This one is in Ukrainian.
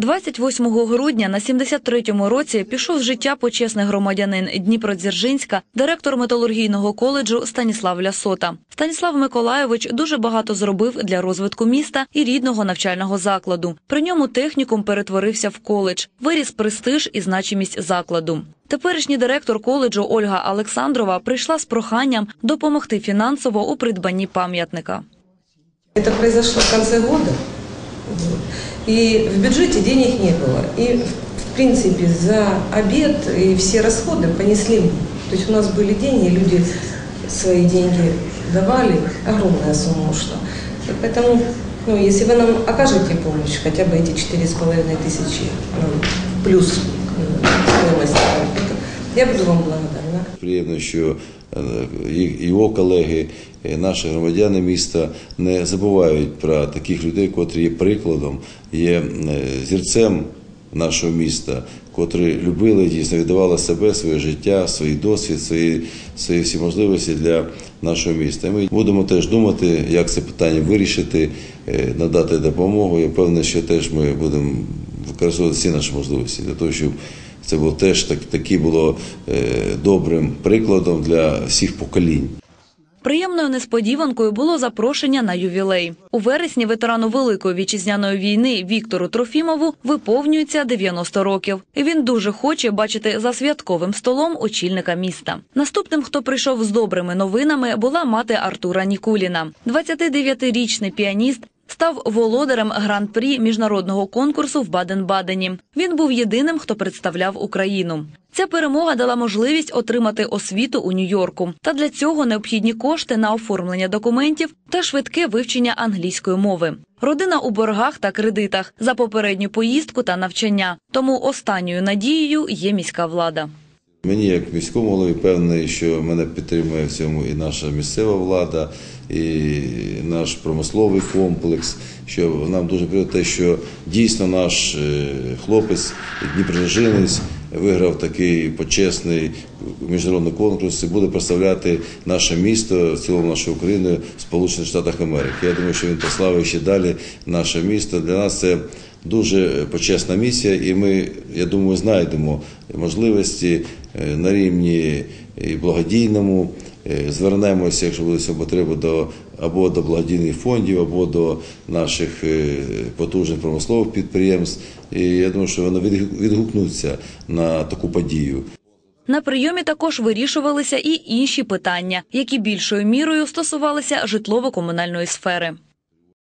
28 грудня на 73-му році пішов з життя почесний громадянин Дніпродзержинська, директор металургійного коледжу Станіслав Лясота. Станіслав Миколайович дуже багато зробив для розвитку міста і рідного навчального закладу. При ньому технікум перетворився в коледж, виріс престиж і значимість закладу. Теперішній директор коледжу Ольга Олександрова прийшла з проханням допомогти фінансово у придбанні пам'ятника. Это произошло в года, вот. И в бюджете денег не было. И, в принципе, за обед и все расходы понесли. То есть у нас были деньги, люди свои деньги давали, огромная сумма ушла. И поэтому, ну, если вы нам окажете помощь, хотя бы эти четыре с половиной тысячи ну, плюс э, стоимость, я буду вам благодарна. Приємно, що е, його колеги, наші громадяни міста не забувають про таких людей, котрі є прикладом, є е, зірцем нашого міста, котрі любили дійсно віддавали себе, своє життя, свій досвід, свої, свої всі можливості для нашого міста. Ми будемо теж думати, як це питання вирішити, е, надати допомогу. Я впевнений, що теж ми будемо використовувати всі наші можливості для того, щоб це було теж так, таки було е, добрим прикладом для всіх поколінь. Приємною несподіванкою було запрошення на ювілей. У вересні ветерану Великої вітчизняної війни Віктору Трофімову виповнюється 90 років. Він дуже хоче бачити за святковим столом очільника міста. Наступним, хто прийшов з добрими новинами, була мати Артура Нікуліна. 29-річний піаніст став володарем гран-прі міжнародного конкурсу в Баден-Бадені. Він був єдиним, хто представляв Україну. Ця перемога дала можливість отримати освіту у Нью-Йорку. Та для цього необхідні кошти на оформлення документів та швидке вивчення англійської мови. Родина у боргах та кредитах за попередню поїздку та навчання. Тому останньою надією є міська влада. Мені, як міському голові, певний, що мене підтримує в цьому і наша місцева влада, і наш промисловий комплекс. Що нам дуже приємно те, що дійсно наш е, хлопець, Дніпрожинець, виграв такий почесний міжнародний конкурс і буде представляти наше місто, в цілому нашу Україну в Сполучених Штатах Америки. Я думаю, що він прославить ще далі наше місто. Для нас це дуже почесна місія, і ми, я думаю, знайдемо можливості е, на рівні і благодійному. Е, Звернемося, якщо буде потреба, до або до благодійних фондів, або до наших е, потужних промислових підприємств. І я думаю, що вони відгу- відгукнуться на таку подію. На прийомі також вирішувалися і інші питання, які більшою мірою стосувалися житлово-комунальної сфери.